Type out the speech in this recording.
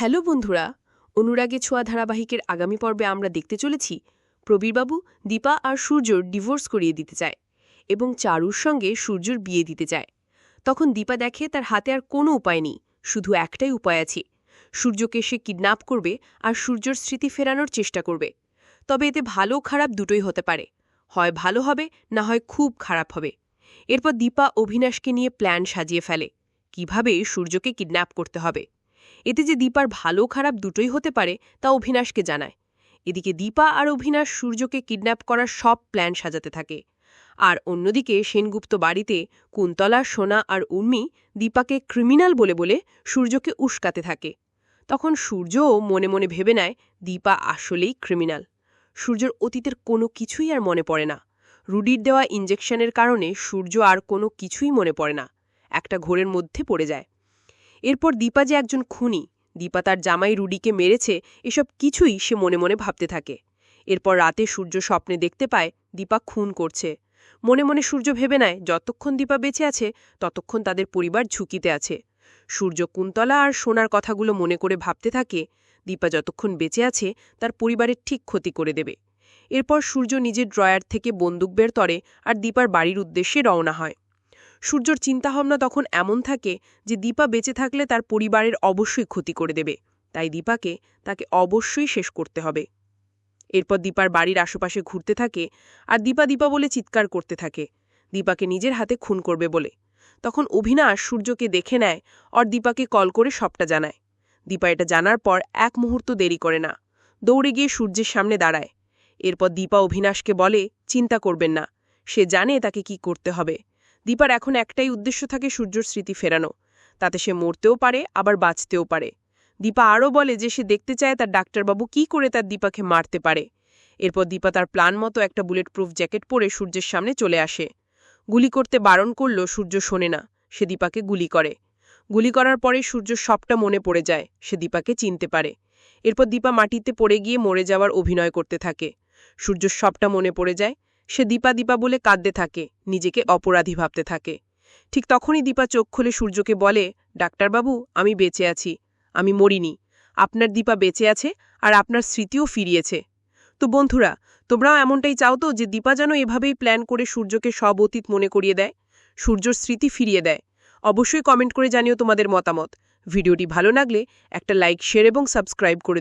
Hello বন্ধুরা, অনুরাগে ছোঁয়া ধারাবাহিকের আগামী পর্বে আমরা দেখতে চলেছি প্রবীরবাবু, দীপা আর সূর্যর ডিভোর্স করিয়ে দিতে চায় এবং চারুর সঙ্গে সূর্যর বিয়ে দিতে চায়। তখন দীপা দেখে তার হাতে আর কোনো উপায় নেই, শুধু একটাই উপায় আছে। সূর্যকে সে কিডন্যাপ করবে আর সূর্যর স্মৃতি ফেরানোর চেষ্টা করবে। তবে এতে ভালো খারাপ দুটোই হতে পারে, হয় ভালো হবে, না হয় খুব খারাপ হবে। এরপর দীপা অভিনাশকে নিয়ে প্ল্যান সাজিয়ে ফেলে, কীভাবে সূর্যকে কিডন্যাপ করতে হবে। এতে যে দীপার ভালো খারাপ দুটোই হতে পারে, তা অভিনাশকে জানায়। এদিকে দীপা আর অভিনাশ সূর্যকে কিডন্যাপ করার সব প্ল্যান সাজাতে থাকে। আর অন্যদিকে সেনগুপ্ত বাড়িতে কুন্তলা, সোনা আর উর্মি দীপাকে ক্রিমিনাল বলে বলে সূর্যকে উস্কাতে থাকে। তখন সূর্যও মনে মনে ভেবে নেয়, দীপা আসলেই ক্রিমিনাল। সূর্যর অতীতের কোনো কিছুই আর মনে পড়ে না। রুডির দেওয়া ইঞ্জেকশনের কারণে সূর্য আর কোনো কিছুই মনে পড়ে না। একটা ঘোরের মধ্যে পড়ে যায়। এরপর দীপা যে একজন খুনি, দীপা তার জামাই রুডিকে মেরেছে, এসব কিছুই সে মনে মনে ভাবতে থাকে। এরপর রাতে সূর্য স্বপ্নে দেখতে পায়, দীপা খুন করছে। মনে মনে সূর্য ভেবে নেয়, যতক্ষণ দীপা বেঁচে আছে, ততক্ষণ তাদের পরিবার ঝুঁকিতে আছে। সূর্য কুন্তলা আর সোনার কথাগুলো মনে করে ভাবতে থাকে, দীপা যতক্ষণ বেঁচে আছে, তার পরিবারের ঠিক ক্ষতি করে দেবে। এরপর সূর্য নিজের ড্রয়ার থেকে বন্দুক বের তরে আর দীপার বাড়ির উদ্দেশ্যে রওনা হয়। সূর্যর চিন্তাভাবনা তখন এমন থাকে যে দীপা বেঁচে থাকলে তার পরিবারের অবশ্যই ক্ষতি করে দেবে। তাই দীপাকে তাকে অবশ্যই শেষ করতে হবে। এরপর দীপার বাড়ির আশেপাশে ঘুরতে থাকে আর দীপা দীপা বলে চিৎকার করতে থাকে। দীপাকে নিজের হাতে খুন করবে বলে। তখন অভিনাশ সূর্যকে দেখে নেয় আর দীপাকে কল করে সবটা জানায়। দীপা এটা জানার পর এক মুহূর্ত দেরি করে না। দৌড়ে গিয়ে সূর্যের সামনে দাঁড়ায়। এরপর দীপা অভিনাশকে বলে, চিন্তা করবেন না। সে জানে তাকে কি করতে হবে। দীপার এখন একটাই উদ্দেশ্য থাকে সূর্যর স্মৃতি ফেরানো। তাতে সে মরতেও পারে, আবার বাঁচতেও পারে। দীপা আরও বলে যে সে দেখতে চায় তার ডাক্তারবাবু কি করে তার দীপাকে মারতে পারে। এরপর দীপা তার প্ল্যান মতো একটা বুলেট প্রুফ জ্যাকেট পরে সূর্যের সামনে চলে আসে। গুলি করতে বারণ করল সূর্য শোনে না, সে দীপাকে গুলি করে। গুলি করার পরে সূর্য সবটা মনে পড়ে যায়, সে দীপাকে চিনতে পারে। এরপর দীপা মাটিতে পড়ে গিয়ে মরে যাওয়ার অভিনয় করতে থাকে। সূর্য সবটা মনে পড়ে যায় সে দীপা দীপা বলে কাঁদতে থাকে, নিজেকে অপরাধী ভাবতে থাকে। ঠিক তখনই দীপা চোখ খুলে সূর্যকে বলে, ডাক্তারবাবু, আমি বেঁচে আছি, আমি মরিনি। আপনার দীপা বেঁচে আছে আর আপনার স্মৃতিও ফিরিয়েছে। তো বন্ধুরা, তোমরাও এমনটাই চাও তো যে দীপা যেন এভাবেই প্ল্যান করে সূর্যকে সব অতীত মনে করিয়ে দেয়, সূর্যর স্মৃতি ফিরিয়ে দেয়। অবশ্যই কমেন্ট করে জানিও তোমাদের মতামত। ভিডিওটি ভালো লাগলে একটা লাইক, শেয়ার এবং সাবস্ক্রাইব করে